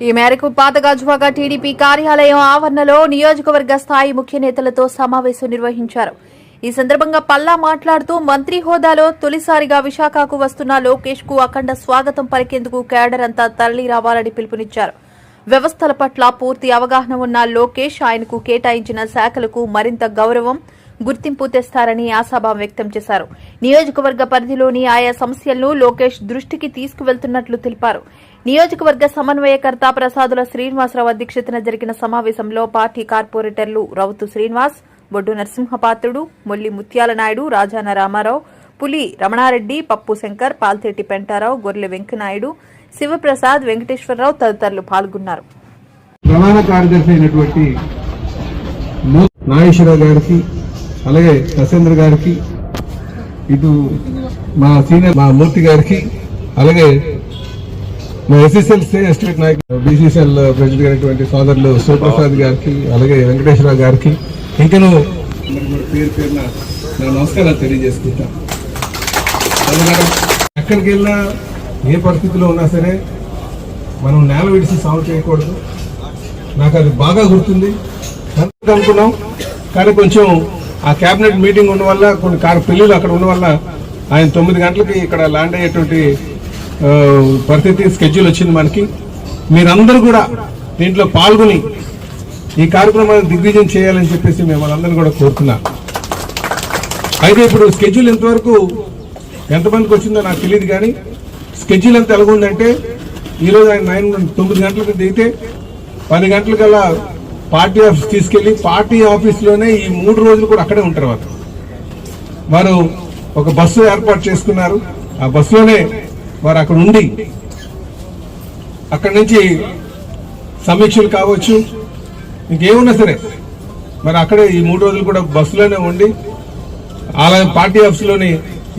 ఈ మేరకు పాతగాజువాక టీడీపీ కార్యాలయం ఆవరణలో నియోజకవర్గ స్థాయి ముఖ్య నేతలతో సమావేశం నిర్వహించారు. ఈ సందర్భంగా పల్లా మాట్లాడుతూ మంత్రి హోదాలో తొలిసారిగా విశాఖకు వస్తున్న లోకేష్కు అఖండ స్వాగతం పలికేందుకు కేడర్ అంతా తరలి రావాలని పిలుపునిచ్చారు. వ్యవస్థల పట్ల పూర్తి అవగాహన ఉన్న లోకేష్ ఆయనకు కేటాయించిన శాఖలకు మరింత గౌరవం గుర్తింపు తెస్తారని ఆశాభావం వ్యక్తం చేశారు. నియోజకవర్గ పరిధిలోని ఆయా సమస్యలను లోకేష్ దృష్టికి తీసుకువెళ్తున్నట్లు తెలిపారు. నియోజకవర్గ సమన్వయకర్త ప్రసాదుల శ్రీనివాసరావు అధ్యక్షతన జరిగిన సమావేశంలో పార్టీ కార్పొరేటర్లు రౌతు శ్రీనివాస్ బొడ్డు నరసింహపాత్రుడు మొల్లి ముత్యాల నాయుడు రాజాన రామారావు పులి రమణారెడ్డి పప్పు శంకర్ పాల్తేటి పెంటారావు గొర్రె వెంకనాయుడు శివప్రసాద్ వెంకటేశ్వరరావు తదితరులు పాల్గొన్నారు. ప్రధాన కార్యదర్శి అయినటువంటి నాగేశ్వరరావు గారికి అలాగే గారికి ఇటు మా సీనియర్ మా మూర్తి గారికి అలాగే ఎస్ఎస్ఎల్ ఎస్టేట్ నాయకులు బీసీసీఎల్ ప్రెసిడెంట్ అయినటువంటి సోదరులు శివప్రసాద్ గారికి అలాగే వెంకటేశ్వరరావు గారికి ఇంకను పేరు పేరున నా నమస్కారాలు తెలియజేసుకుంటా. అందుకని ఎక్కడికి వెళ్ళినా ఏ పరిస్థితిలో ఉన్నా సరే మనం నేల విడిచి సాగు చేయకూడదు. నాకు అది బాగా గుర్తుంది. అనుకున్నాం. కానీ కొంచెం ఆ కేబినెట్ మీటింగ్ ఉన్న వల్ల కొన్ని కారు పెళ్ళిళ్ళు అక్కడ ఉన్న వల్ల ఆయన తొమ్మిది గంటలకి ఇక్కడ ల్యాండ్ అయ్యేటువంటి పరిస్థితి స్కెడ్యూల్ వచ్చింది మనకి. మీరందరూ కూడా దీంట్లో పాల్గొని ఈ కార్యక్రమాన్ని దిగ్విజయం చేయాలని చెప్పేసి మిమ్మల్ని అందరూ కూడా కోరుతున్నాం. అయితే ఇప్పుడు స్కెడ్యూల్ ఎంతవరకు ఎంతమందికి వచ్చిందో నాకు తెలియదు కానీ స్కెడ్యూల్ ఎంత ఎలాగుందంటే ఈరోజు ఆయన నైన్ తొమ్మిది గంటలకు దిగితే పది గంటలకల్లా పార్టీ ఆఫీస్ తీసుకెళ్ళి పార్టీ ఆఫీస్లోనే ఈ మూడు రోజులు కూడా అక్కడే ఉంటారు వారు వారు ఒక బస్సు ఏర్పాటు చేసుకున్నారు. ఆ బస్సులోనే వారు అక్కడ ఉండి అక్కడి నుంచి సమీక్షలు కావచ్చు ఇంకేమున్నా సరే. మరి అక్కడే ఈ మూడు రోజులు కూడా బస్సులోనే ఉండి ఆలయం పార్టీ ఆఫీస్లోని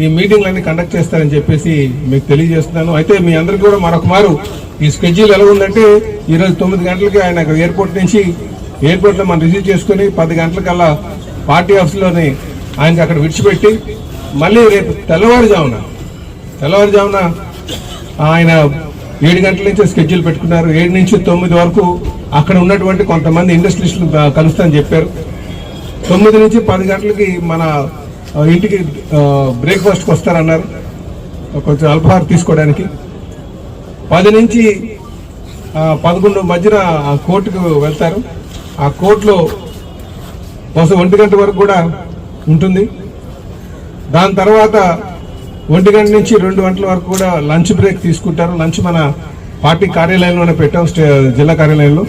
ఈ మీటింగ్లన్నీ కండక్ట్ చేస్తారని చెప్పేసి మీకు తెలియజేస్తున్నాను. అయితే మీ అందరికీ కూడా మరొక మారు ఈ స్కెడ్యూల్ ఎలా ఉందంటే ఈరోజు తొమ్మిది గంటలకి ఆయన ఎయిర్పోర్ట్ నుంచి ఎయిర్పోర్ట్లో మనం రిసీవ్ చేసుకుని పది గంటలకల్లా పార్టీ ఆఫీస్లోని ఆయనకి అక్కడ విడిచిపెట్టి మళ్ళీ రేపు తెల్లవారుజామున తెల్లవారుజామున ఆయన ఏడు గంటల నుంచి స్కెడ్యూల్ పెట్టుకున్నారు. ఏడు నుంచి తొమ్మిది వరకు అక్కడ ఉన్నటువంటి కొంతమంది ఇండస్ట్రీస్లు కలుస్తామని చెప్పారు. తొమ్మిది నుంచి పది గంటలకి మన ఇంటికి బ్రేక్ఫాస్ట్కి వస్తారన్నారు. కొంచెం అల్పహారం తీసుకోవడానికి. పది నుంచి పదకొండు మధ్యన ఆ కోర్టుకు వెళ్తారు. ఆ కోర్టులో బహుశా ఒంటి గంట వరకు కూడా ఉంటుంది. దాని తర్వాత ఒంటి గంట నుంచి రెండు గంటల వరకు కూడా లంచ్ బ్రేక్ తీసుకుంటారు. లంచ్ మన పార్టీ కార్యాలయంలోనే పెట్టాం స్టే- జిల్లా కార్యాలయంలో.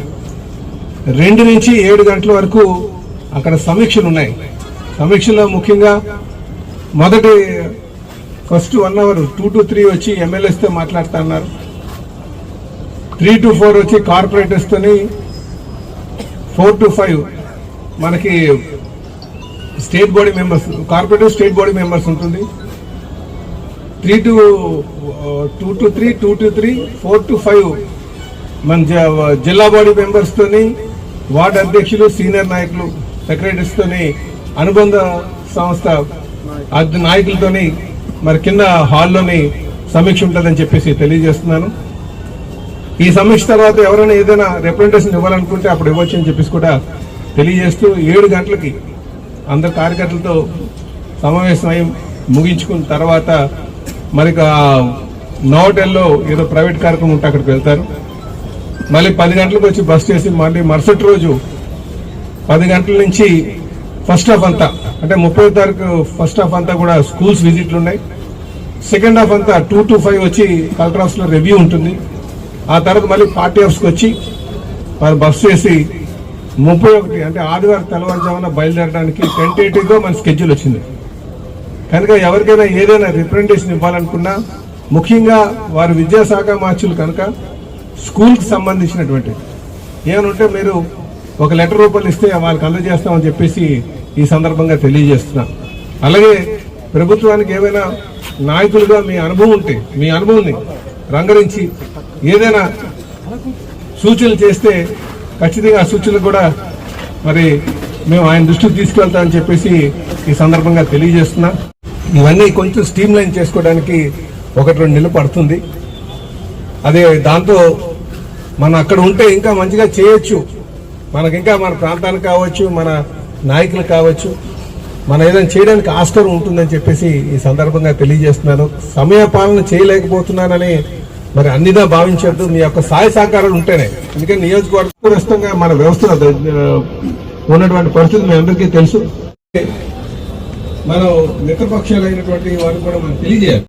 రెండు నుంచి ఏడు గంటల వరకు అక్కడ సమీక్షలు ఉన్నాయి. సమీక్షలో ముఖ్యంగా మొదటి first one hour two to three వచ్చి ఎమ్మెల్యేస్తో మాట్లాడుతున్నారు త్రీ టు ఫోర్ వచ్చి కార్పొరేటర్స్తోని ఫోర్ టు ఫైవ్ మనకి state body members corporator state body members ఉంటుంది. Three to two to three two to three four to five మన జిల్లా బాడీ మెంబర్స్తోని వార్డు అధ్యక్షులు సీనియర్ నాయకులు సెక్రటరీస్తోని అనుబంధ సంస్థ నాయకులతోని మరి కింద హాల్లోని సమీక్ష ఉంటుందని చెప్పేసి తెలియజేస్తున్నాను. ఈ సమీక్ష తర్వాత ఎవరైనా ఏదైనా రిప్రజెంటేషన్ ఇవ్వాలనుకుంటే అప్పుడు ఇవ్వచ్చు అని చెప్పేసి కూడా తెలియజేస్తూ ఏడు గంటలకి అందరు కార్యకర్తలతో సమావేశం అయి ముగించుకున్న తర్వాత మరి నోటెల్లో ఏదో ప్రైవేట్ కార్యక్రమం ఉంటే అక్కడికి వెళ్తారు. మళ్ళీ పది గంటలకు వచ్చి బస్ చేసి మళ్ళీ మరుసటి రోజు పది గంటల నుంచి ఫస్ట్ హాఫ్ అంతా అంటే ముప్పై తారీఖు ఫస్ట్ హాఫ్ అంతా కూడా స్కూల్స్ విజిట్లు ఉన్నాయి. సెకండ్ హాఫ్ అంతా టూ టు ఫైవ్ వచ్చి కలెక్టర్ ఆఫీస్లో రివ్యూ ఉంటుంది. ఆ తర్వాత మళ్ళీ పార్టీ ఆఫీస్కి వచ్చి వారు బస్ చేసి ముప్పై ఒకటి అంటే ఆదివారం తెల్లవారుజామున బయలుదేరడానికి టెంటేటివ్గా మన స్కెడ్యూల్ వచ్చింది. కనుక ఎవరికైనా ఏదైనా రిప్రజెంటేషన్ ఇవ్వాలనుకున్నా ముఖ్యంగా వారు విద్యాశాఖ మార్చులు కనుక స్కూల్కి సంబంధించినటువంటి ఏమనుంటే మీరు ఒక లెటర్ రూపంలో ఇస్తే వాళ్ళకి అందజేస్తామని చెప్పేసి ఈ సందర్భంగా తెలియజేస్తున్నా. అలాగే ప్రభుత్వానికి ఏమైనా నాయకులుగా మీ అనుభవం ఉంటే మీ అనుభవాన్ని రంగరించి ఏదైనా సూచనలు చేస్తే ఖచ్చితంగా ఆ సూచనలు కూడా మరి మేము ఆయన దృష్టికి తీసుకెళ్తామని చెప్పేసి ఈ సందర్భంగా తెలియజేస్తున్నా. ఇవన్నీ కొంచెం స్ట్రీమ్ లైన్ చేసుకోవడానికి ఒకటి రెండు నెలలు పడుతుంది. అదే దాంతో మనం అక్కడ ఉంటే ఇంకా మంచిగా చేయొచ్చు. మనకి ఇంకా మన ప్రాంతానికి కావచ్చు మన నాయకులు కావచ్చు మనం ఏదైనా చేయడానికి ఆస్కారం ఉంటుందని చెప్పేసి ఈ సందర్భంగా తెలియజేస్తున్నాను. సమయ పాలన చేయలేకపోతున్నానని మరి అన్నిదా భావించద్దు. మీ యొక్క సహాయ సహకారాలు ఉంటేనే. ఎందుకంటే నియోజకవర్గంగా మన వ్యవస్థ ఉన్నటువంటి పరిస్థితి మీ అందరికీ తెలుసు. మనం మిత్రపక్షాలు అయినటువంటి కూడా మనం తెలియజేయాలి.